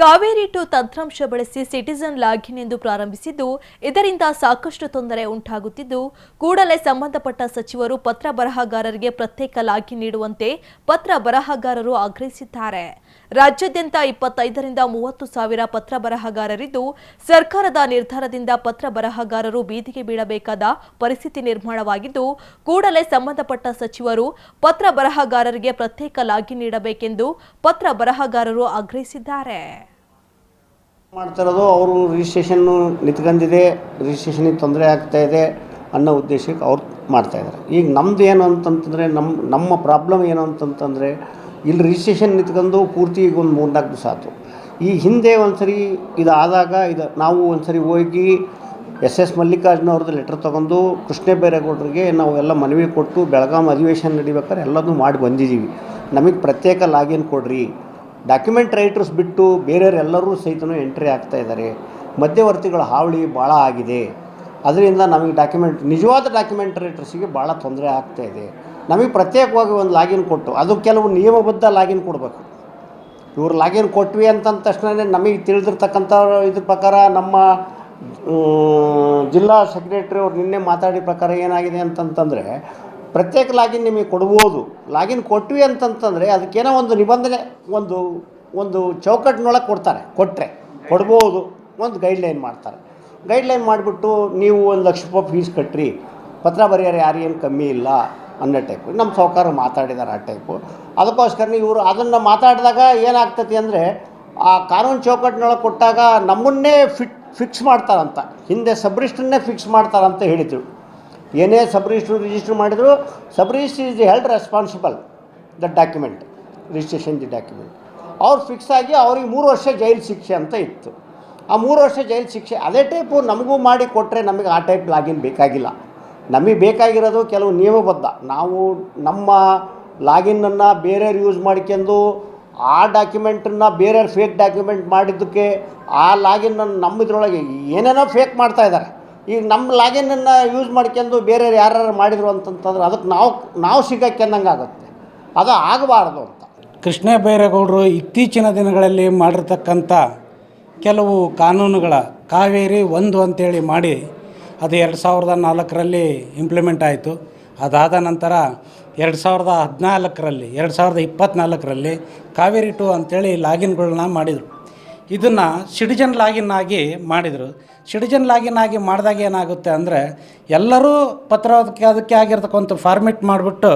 Kaveri to ತಂತ್ರಾಂಶ ಬಳಸಿ citizen login ಎಂದು ಪ್ರಾರಂಭಿಸಿದ್ದು, ಇದರಿಂದ ಸಾಕಷ್ಟು ತೊಂದರೆ ಉಂಟಾಗುತ್ತಿದ್ದು, ಕೂಡಲೇ ಸಂಬಂಧಪಟ್ಟ ಸಚಿವರು ಪತ್ರ ಬರಹಗಾರರಿಗೆ ಪ್ರತ್ಯೇಕ ಲಾಗಿನ್ ನೀಡುವಂತೆ ಪತ್ರ ಬರಹಗಾರರು ಆಗ್ರಹಿಸಿದ್ದಾರೆ. ರಾಜ್ಯಾದ್ಯಂತ ಇಪ್ಪತ್ತೈದರಿಂದ ಮೂವತ್ತು ಸಾವಿರ ಪತ್ರ ಬರಹಗಾರರಿದ್ದು, ಸರ್ಕಾರದ ನಿರ್ಧಾರದಿಂದ ಪತ್ರ ಬರಹಗಾರರು ಬೀದಿಗೆ ಬೀಳಬೇಕಾದ ಪರಿಸ್ಥಿತಿ ನಿರ್ಮಾಣವಾಗಿದ್ದು, ಕೂಡಲೇ ಸಂಬಂಧಪಟ್ಟ ಸಚಿವರು ಪತ್ರ ಬರಹಗಾರರಿಗೆ ಪ್ರತ್ಯೇಕ ಲಾಗಿನ್ ನೀಡಬೇಕೆಂದು ಪತ್ರ ಬರಹಗಾರರು ಆಗ್ರಹಿಸಿದ್ದಾರೆ. ಮಾಡ್ತಿರೋದು ಅವರು ರಿಜಿಸ್ಟ್ರೇಷನ್ನು ನಿಂತ್ಕೊಂಡಿದೆ ರಿಜಿಸ್ಟ್ರೇಷನಿಗೆ ತೊಂದರೆ ಆಗ್ತಾ ಇದೆ ಅನ್ನೋ ಉದ್ದೇಶಕ್ಕೆ ಅವ್ರು ಮಾಡ್ತಾಯಿದ್ದಾರೆ ಈಗ ನಮ್ಮದು ಏನು ಅಂತಂತಂದರೆ ನಮ್ಮ ನಮ್ಮ ಪ್ರಾಬ್ಲಮ್ ಏನು ಅಂತಂತಂದರೆ, ಇಲ್ಲಿ ರಿಜಿಸ್ಟ್ರೇಷನ್ ನಿಂತ್ಕೊಂಡು ಪೂರ್ತಿ ಈಗ ಒಂದು ಮೂರು ನಾಲ್ಕು ದಿವಸ ಆಯಿತು. ಈ ಹಿಂದೆ ಒಂದು ಸರಿ ಇದು ಆದಾಗ ಇದು ನಾವು ಒಂದು ಸರಿ ಹೋಗಿ ಎಸ್ ಎಸ್ ಮಲ್ಲಿಕಾರ್ಜುನ ಅವ್ರದ್ದು ಲೆಟ್ರ್ ತೊಗೊಂಡು ಕೃಷ್ಣ ಬೈರೇಗೌಡರಿಗೆ ನಾವು ಎಲ್ಲ ಮನವಿ ಕೊಟ್ಟು ಬೆಳಗಾಂ ಅಧಿವೇಶನ ನಡಿಬೇಕಾದ್ರೆ ಎಲ್ಲದೂ ಮಾಡಿ ಬಂದಿದ್ದೀವಿ. ನಮಗೆ ಪ್ರತ್ಯೇಕ ಲಾಗಿನ್ ಕೊಡ್ರಿ. ಡಾಕ್ಯುಮೆಂಟ್ ರೈಟರ್ಸ್ ಬಿಟ್ಟು ಬೇರೆಯವರೆಲ್ಲರೂ ಸಹಿತನೂ ಎಂಟ್ರಿ ಆಗ್ತಾ ಇದ್ದಾರೆ. ಮಧ್ಯವರ್ತಿಗಳ ಹಾವಳಿ ಭಾಳ ಆಗಿದೆ. ಅದರಿಂದ ನಮಗೆ ಡಾಕ್ಯುಮೆಂಟ್ ನಿಜವಾದ ಡಾಕ್ಯುಮೆಂಟ್ ರೈಟರ್ಸಿಗೆ ಭಾಳ ತೊಂದರೆ ಆಗ್ತಾ ಇದೆ. ನಮಗೆ ಪ್ರತ್ಯೇಕವಾಗಿ ಒಂದು ಲಾಗಿನ್ ಕೊಟ್ಟು, ಅದು ಕೆಲವು ನಿಯಮಬದ್ಧ ಲಾಗಿನ್ ಕೊಡಬೇಕು. ಇವ್ರು ಲಾಗಿನ್ ಕೊಟ್ವಿ ಅಂತಂದ ತಕ್ಷಣ ನಮಗೆ ತಿಳಿದಿರ್ತಕ್ಕಂಥ ಇದ್ರ ಪ್ರಕಾರ ನಮ್ಮ ಜಿಲ್ಲಾ ಸೆಕ್ರೆಟ್ರಿ ಅವ್ರು ನಿನ್ನೆ ಮಾತಾಡಿದ ಪ್ರಕಾರ ಏನಾಗಿದೆ ಅಂತಂತಂದರೆ ಪ್ರತ್ಯೇಕ ಲಾಗಿನ್ ನಿಮಗೆ ಕೊಡ್ಬೋದು. ಲಾಗಿನ್ ಕೊಟ್ವಿ ಅಂತಂತಂದರೆ ಅದಕ್ಕೇನೋ ಒಂದು ನಿಬಂಧನೆ, ಒಂದು ಒಂದು ಚೌಕಟ್ಟಿನೊಳಗೆ ಕೊಡ್ತಾರೆ. ಕೊಟ್ಟರೆ ಕೊಡ್ಬೋದು. ಒಂದು ಗೈಡ್ಲೈನ್ ಮಾಡ್ತಾರೆ. ಗೈಡ್ಲೈನ್ ಮಾಡಿಬಿಟ್ಟು ನೀವು ಒಂದು ಲಕ್ಷ ರೂಪಾಯಿ ಫೀಸ್ ಕಟ್ಟ್ರಿ ಪತ್ರ ಬರೆಯೋರು ಯಾರು ಏನು ಕಮ್ಮಿ ಇಲ್ಲ ಅನ್ನೋ ಟೈಪು ನಮ್ಮ ಸಾಹುಕಾರ ಮಾತಾಡಿದ್ದಾರೆ ಆ ಟೈಪು ಅದಕ್ಕೋಸ್ಕರ ಇವರು ಅದನ್ನು ಮಾತಾಡಿದಾಗ ಏನಾಗ್ತತಿ ಅಂದರೆ ಆ ಕಾನೂನು ಚೌಕಟ್ಟಿನೊಳಗೆ ಕೊಟ್ಟಾಗ ನಮ್ಮನ್ನೇ ಫಿಟ್ ಫಿಕ್ಸ್ ಮಾಡ್ತಾರಂತ. ಹಿಂದೆ ಸಬ್ರಿಸ್ಟನ್ನೇ ಫಿಕ್ಸ್ ಮಾಡ್ತಾರಂತ ಹೇಳಿದರು. ಏನೇ ಸಬ್ ರಿಜಿಸ್ಟ್ರು ರಿಜಿಸ್ಟ್ರ್ ಮಾಡಿದ್ರು sub registrar is held responsible the document registration the document ಅವ್ರು ಫಿಕ್ಸ್ ಆಗಿ ಅವ್ರಿಗೆ ಮೂರು ವರ್ಷ ಜೈಲು ಶಿಕ್ಷೆ ಅಂತ ಇತ್ತು. ಆ ಮೂರು ವರ್ಷ ಜೈಲು ಶಿಕ್ಷೆ ಅದೇ ಟೈಪು ನಮಗೂ ಮಾಡಿ ಕೊಟ್ಟರೆ ನಮಗೆ ಆ ಟೈಪ್ ಲಾಗಿನ್ ಬೇಕಾಗಿಲ್ಲ. ನಮಗೆ ಬೇಕಾಗಿರೋದು ಕೆಲವು ನಿಯಮಬದ್ಧ. ನಾವು ನಮ್ಮ ಲಾಗಿನ್ನನ್ನು ಬೇರೆಯವ್ರು ಯೂಸ್ ಮಾಡ್ಕೊಂಡು, ಆ ಡಾಕ್ಯುಮೆಂಟನ್ನು ಬೇರೆಯವ್ರು ಫೇಕ್ ಡಾಕ್ಯುಮೆಂಟ್ ಮಾಡಿದ್ದಕ್ಕೆ ಆ ಲಾಗಿನ್ನನ್ನು ನಮ್ಮ ಇದರೊಳಗೆ ಏನೇನೋ ಫೇಕ್ ಮಾಡ್ತಾ ಇದ್ದಾರೆ. ಈಗ ನಮ್ಮ ಲಾಗಿನನ್ನು ಯೂಸ್ ಮಾಡ್ಕೊಂಡು ಬೇರೆಯವ್ರು ಯಾರು ಮಾಡಿದ್ರು ಅಂತಂತಂದ್ರೆ ಅದಕ್ಕೆ ನಾವು ನಾವು ಸಿಗಕ್ಕೆಂದಂಗೆ ಆಗುತ್ತೆ. ಅದು ಆಗಬಾರ್ದು ಅಂತ. ಕೃಷ್ಣ ಬೈರೇಗೌಡರು ಇತ್ತೀಚಿನ ದಿನಗಳಲ್ಲಿ ಮಾಡಿರ್ತಕ್ಕಂಥ ಕೆಲವು ಕಾನೂನುಗಳ ಕಾವೇರಿ ಒಂದು ಅಂತೇಳಿ ಮಾಡಿ ಅದು ಎರಡು ಸಾವಿರದ ನಾಲ್ಕರಲ್ಲಿ ಇಂಪ್ಲಿಮೆಂಟ್ ಆಯಿತು. ಅದಾದ ನಂತರ ಎರಡು ಸಾವಿರದ ಹದಿನಾಲ್ಕರಲ್ಲಿ, ಎರಡು ಸಾವಿರದ ಇಪ್ಪತ್ತ್ನಾಲ್ಕರಲ್ಲಿ ಕಾವೇರಿ ಟು ಅಂತೇಳಿ ಲಾಗಿನ್ಗಳನ್ನ ಮಾಡಿದರು. ಇದನ್ನು ಸಿಟಿಜನ್ ಲಾಗಿನ್ ಆಗಿ ಮಾಡಿದರು. ಸಿಟಿಜನ್ ಲಾಗಿನ್ ಆಗಿ ಮಾಡಿದಾಗ ಏನಾಗುತ್ತೆ ಅಂದರೆ ಎಲ್ಲರೂ ಪತ್ರ ಅದಕ್ಕೆ ಆಗಿರ್ತಕ್ಕಂಥ ಫಾರ್ಮೆಟ್ ಮಾಡಿಬಿಟ್ಟು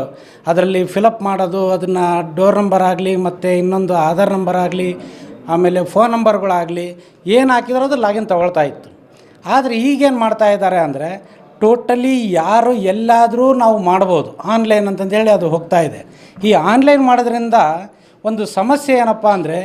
ಅದರಲ್ಲಿ ಫಿಲಪ್ ಮಾಡೋದು, ಅದನ್ನು ಡೋರ್ ನಂಬರ್ ಆಗಲಿ ಮತ್ತು ಇನ್ನೊಂದು ಆಧಾರ್ ನಂಬರ್ ಆಗಲಿ, ಆಮೇಲೆ ಫೋನ್ ನಂಬರ್ಗಳಾಗಲಿ ಏನು ಹಾಕಿದ್ರೂ ಅದು ಲಾಗಿನ್ ತೊಗೊಳ್ತಾ ಇತ್ತು. ಆದರೆ ಈಗೇನು ಮಾಡ್ತಾ ಇದ್ದಾರೆ ಅಂದರೆ ಟೋಟಲಿ ಯಾರು ಎಲ್ಲಾದರೂ ನಾವು ಮಾಡ್ಬೋದು. ಆನ್ಲೈನ್ ಅಂತಂದೇಳಿ ಅದು ಹೋಗ್ತಾ ಇದೆ. ಈ ಆನ್ಲೈನ್ ಮಾಡೋದ್ರಿಂದ ಒಂದು ಸಮಸ್ಯೆ ಏನಪ್ಪ ಅಂದರೆ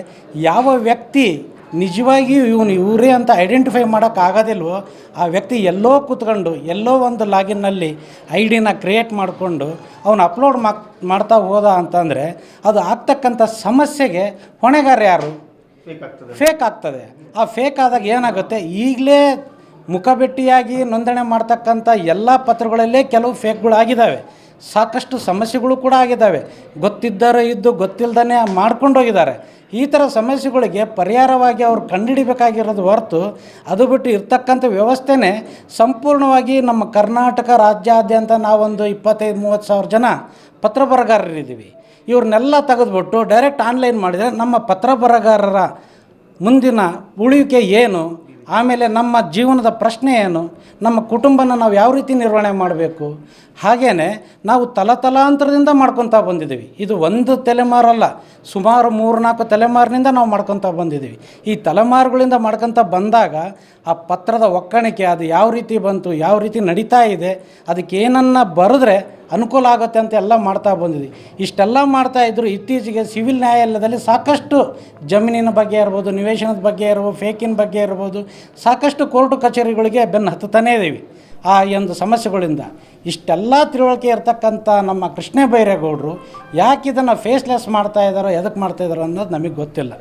ಯಾವ ವ್ಯಕ್ತಿ ನಿಜವಾಗಿಯೂ ಇವನು ಇವರೇ ಅಂತ ಐಡೆಂಟಿಫೈ ಮಾಡೋಕ್ಕಾಗೋದಿಲ್ವೋ ಆ ವ್ಯಕ್ತಿ ಎಲ್ಲೋ ಕೂತ್ಕೊಂಡು ಎಲ್ಲೋ ಒಂದು ಲಾಗಿನ್ನಲ್ಲಿ ಐ ಡಿನ ಕ್ರಿಯೇಟ್ ಮಾಡಿಕೊಂಡು ಅವನು ಅಪ್ಲೋಡ್ ಮಾ ಮಾಡ್ತಾ ಹೋದ ಅಂತಂದರೆ ಅದು ಆಗ್ತಕ್ಕಂಥ ಸಮಸ್ಯೆಗೆ ಹೊಣೆಗಾರ ಯಾರು? ಫೇಕ್ ಆಗ್ತದೆ. ಆ ಫೇಕ್ ಆದಾಗ ಏನಾಗುತ್ತೆ? ಈಗಲೇ ಮುಖಬೆಟ್ಟಿಯಾಗಿ ನೋಂದಣಿ ಮಾಡ್ತಕ್ಕಂಥ ಎಲ್ಲ ಪತ್ರಗಳಲ್ಲೇ ಕೆಲವು ಫೇಕ್ಗಳಾಗಿದ್ದಾವೆ ಸಾಕಷ್ಟು ಸಮಸ್ಯೆಗಳು ಕೂಡ ಆಗಿದ್ದಾವೆ. ಗೊತ್ತಿದ್ದರೆ ಇದ್ದು ಗೊತ್ತಿಲ್ಲದೇ ಮಾಡ್ಕೊಂಡೋಗಿದ್ದಾರೆ. ಈ ಥರ ಸಮಸ್ಯೆಗಳಿಗೆ ಪರಿಹಾರವಾಗಿ ಅವ್ರು ಕಂಡುಹಿಡಿಬೇಕಾಗಿರೋದು ಹೊರತು ಅದು ಬಿಟ್ಟು ಇರ್ತಕ್ಕಂಥ ವ್ಯವಸ್ಥೆನೇ ಸಂಪೂರ್ಣವಾಗಿ ನಮ್ಮ ಕರ್ನಾಟಕ ರಾಜ್ಯಾದ್ಯಂತ ನಾವೊಂದು ಇಪ್ಪತ್ತೈದು, ಮೂವತ್ತು ಸಾವಿರ ಜನ ಪತ್ರ ಬರಗಾರರಿದ್ದೀವಿ ಇವ್ರನ್ನೆಲ್ಲ ತೆಗೆದುಬಿಟ್ಟು ಡೈರೆಕ್ಟ್ ಆನ್ಲೈನ್ ಮಾಡಿದರೆ ನಮ್ಮ ಪತ್ರ ಬರಗಾರರ ಮುಂದಿನ ಉಳಿವಿಕೆ ಏನು? ಆಮೇಲೆ ನಮ್ಮ ಜೀವನದ ಪ್ರಶ್ನೆ ಏನು? ನಮ್ಮ ಕುಟುಂಬನ ನಾವು ಯಾವ ರೀತಿ ನಿರ್ವಹಣೆ ಮಾಡಬೇಕು? ಹಾಗೇ ನಾವು ತಲತಲಾಂತರದಿಂದ ಮಾಡ್ಕೊತಾ ಬಂದಿದ್ದೀವಿ. ಇದು ಒಂದು ತಲೆಮಾರಲ್ಲ, ಸುಮಾರು ಮೂರು ನಾಲ್ಕು ತಲೆಮಾರಿನಿಂದ ನಾವು ಮಾಡ್ಕೊತಾ ಬಂದಿದ್ದೀವಿ. ಈ ತಲೆಮಾರುಗಳಿಂದ ಮಾಡ್ಕೊತ ಬಂದಾಗ ಆ ಪತ್ರದ ಒಕ್ಕಣಿಕೆ ಅದು ಯಾವ ರೀತಿ ಬಂತು, ಯಾವ ರೀತಿ ನಡೀತಾ ಇದೆ, ಅದಕ್ಕೆ ಏನನ್ನ ಬರೆದ್ರೆ ಅನುಕೂಲ ಆಗುತ್ತೆ ಅಂತ ಎಲ್ಲ ಮಾಡ್ತಾ ಬಂದಿದ್ವಿ. ಇಷ್ಟೆಲ್ಲ ಮಾಡ್ತಾ ಇದ್ದರು ಇತ್ತೀಚೆಗೆ ಸಿವಿಲ್ ನ್ಯಾಯಾಲಯದಲ್ಲಿ ಸಾಕಷ್ಟು ಜಮೀನಿನ ಬಗ್ಗೆ ಇರ್ಬೋದು, ನಿವೇಶನದ ಬಗ್ಗೆ ಇರ್ಬೋದು, ಫೇಕಿನ ಬಗ್ಗೆ ಇರ್ಬೋದು, ಸಾಕಷ್ಟು ಕೋರ್ಟು ಕಚೇರಿಗಳಿಗೆ ಬೆನ್ನು ಹತ್ತುತ್ತಾನೇ ಇದ್ದೀವಿ ಆ ಒಂದು ಸಮಸ್ಯೆಗಳಿಂದ. ಇಷ್ಟೆಲ್ಲ ತಿಳುವಳಿಕೆ ಇರ್ತಕ್ಕಂಥ ನಮ್ಮ ಕೃಷ್ಣ ಬೈರೇಗೌಡರು ಯಾಕೆ ಇದನ್ನು ಫೇಸ್ಲೆಸ್ ಮಾಡ್ತಾ ಇದ್ದಾರೋ ಎದಕ್ಕೆ ಮಾಡ್ತಾ ಇದ್ದಾರೋ ಅನ್ನೋದು ನಮಗೆ ಗೊತ್ತಿಲ್ಲ.